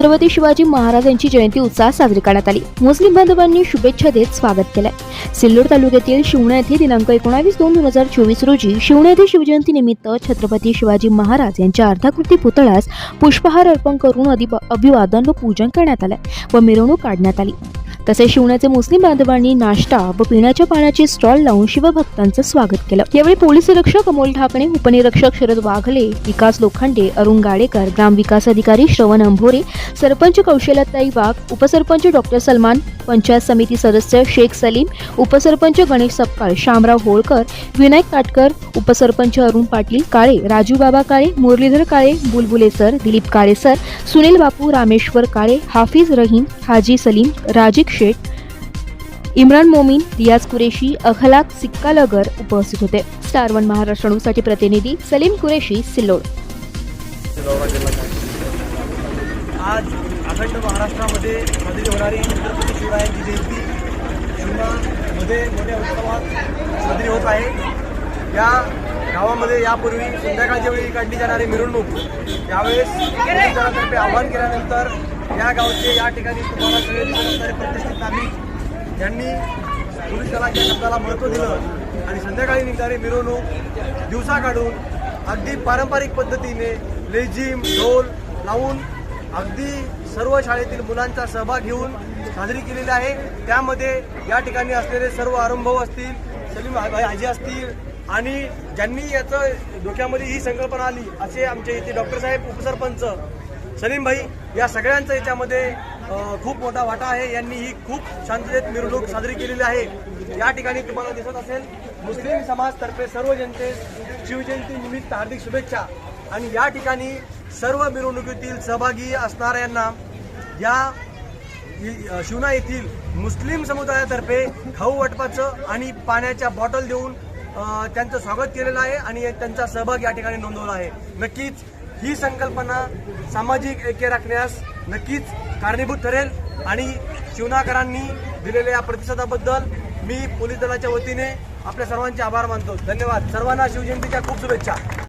छत्रपती शिवाजी महाराज यांची जयंती उत्साहात साजरी करण्यात आली. मुस्लिम बांधवांनी शुभेच्छा देत स्वागत केलंय. सिल्लोड तालुक्यातील शिवणा येथे दिनांक एकोणावीस दोन दोन हजार चोवीस रोजी शिवणा येथे शिवजयंती निमित्त छत्रपती शिवाजी महाराज यांच्या अर्धाकृती पुतळ्यास पुष्पहार अर्पण करून अभिवादन व पूजन करण्यात आलं व मिरवणूक काढण्यात आली. तसेच शिवण्याचे मुस्लिम बांधवांनी नाश्ता व पिण्याच्या पाण्याचे स्टॉल लावून शिवभक्तांचं स्वागत केलं. यावेळी पोलीस निरीक्षक अमोल ढाकणे उपनिरीक्षक शरद वाघले विकास लोखंडे अरुण गाडेकर ग्रामविकास अधिकारी श्रवण अंभोरे सरपंच कौशल्याताई वाघ उपसरपंच डॉक्टर सलमान पंचायत समिती सदस्य शेख सलीम उपसरपंच गणेश सपकाळ शामराव होळकर विनायक काटकर उपसरपंच अरुण पाटील काळे राजू बाबा काळे मुरलीधर काळे बुलबुले सर दिलीप काळे सर सुनील बापू रामेश्वर काळे हाफिज रहीम हाजी सलीम राजिक शेठ इम्रान मोमीन रियाज कुरेशी अखलाक सिक्कालगर उपस्थित होते. स्टार वन महाराष्ट्र न्यूजसाठी प्रतिनिधी सलीम कुरेशी सिल्लोड. आज अखंड महाराष्ट्रामध्ये साजरी होणारी छत्रपती शिवरायांची जयंती शिवणामध्ये मोठ्या उत्सवात साजरी होत आहे. या गावामध्ये यापूर्वी संध्याकाळच्या वेळी काढली जाणारी मिरवणूक. यावेळेस पोलीस आवाहन केल्यानंतर या गावचे या ठिकाणी तुम्हाला सगळे असणारे प्रतिष्ठित नागरिक यांनी पोलीस दलाच्या शब्दाला महत्त्व दिलं आणि संध्याकाळी निघणारी मिरवणूक दिवसा काढून अगदी पारंपरिक पद्धतीने लेझिम ढोल लावून अगदी सर्व शाळेतील मुलांचा सहभाग घेऊन साजरी केलेली आहे. त्यामध्ये या ठिकाणी असलेले सर्व आरंभव असतील सलीम हाजी असतील आणि ज्यांनी याचं डोक्यामध्ये ही संकल्पना आली असे आमचे इथे डॉक्टर साहेब उपसरपंच सलीम भाई या सगळ्यांचा याच्यामध्ये खूप मोठा वाटा आहे. यांनी ही खूप शांततेत मिरवणूक साजरी केलेली आहे. या ठिकाणी तुम्हाला दिसत असेल मुस्लिम समाजतर्फे सर्व जनतेस शिवजयंती निमित्त हार्दिक शुभेच्छा. आणि या ठिकाणी सर्व मिरवणुकीतील सहभागी असणाऱ्यांना या शिवना येथील मुस्लिम समुदायातर्फे खाऊ वाटपाचं आणि पाण्याच्या बॉटल देऊन त्यांचं स्वागत केलेलं आहे आणि त्यांचा सहभाग या ठिकाणी नोंदवला आहे. नक्कीच ही संकल्पना सामाजिक ऐक्य राखण्यास नक्कीच कारणीभूत ठरेल आणि शिवनाकरांनी दिलेल्या या प्रतिसादाबद्दल मी पोलीस दलाच्या वतीने आपल्या सर्वांचे आभार मानतो. धन्यवाद. सर्वांना शिवजयंतीच्या खूप शुभेच्छा.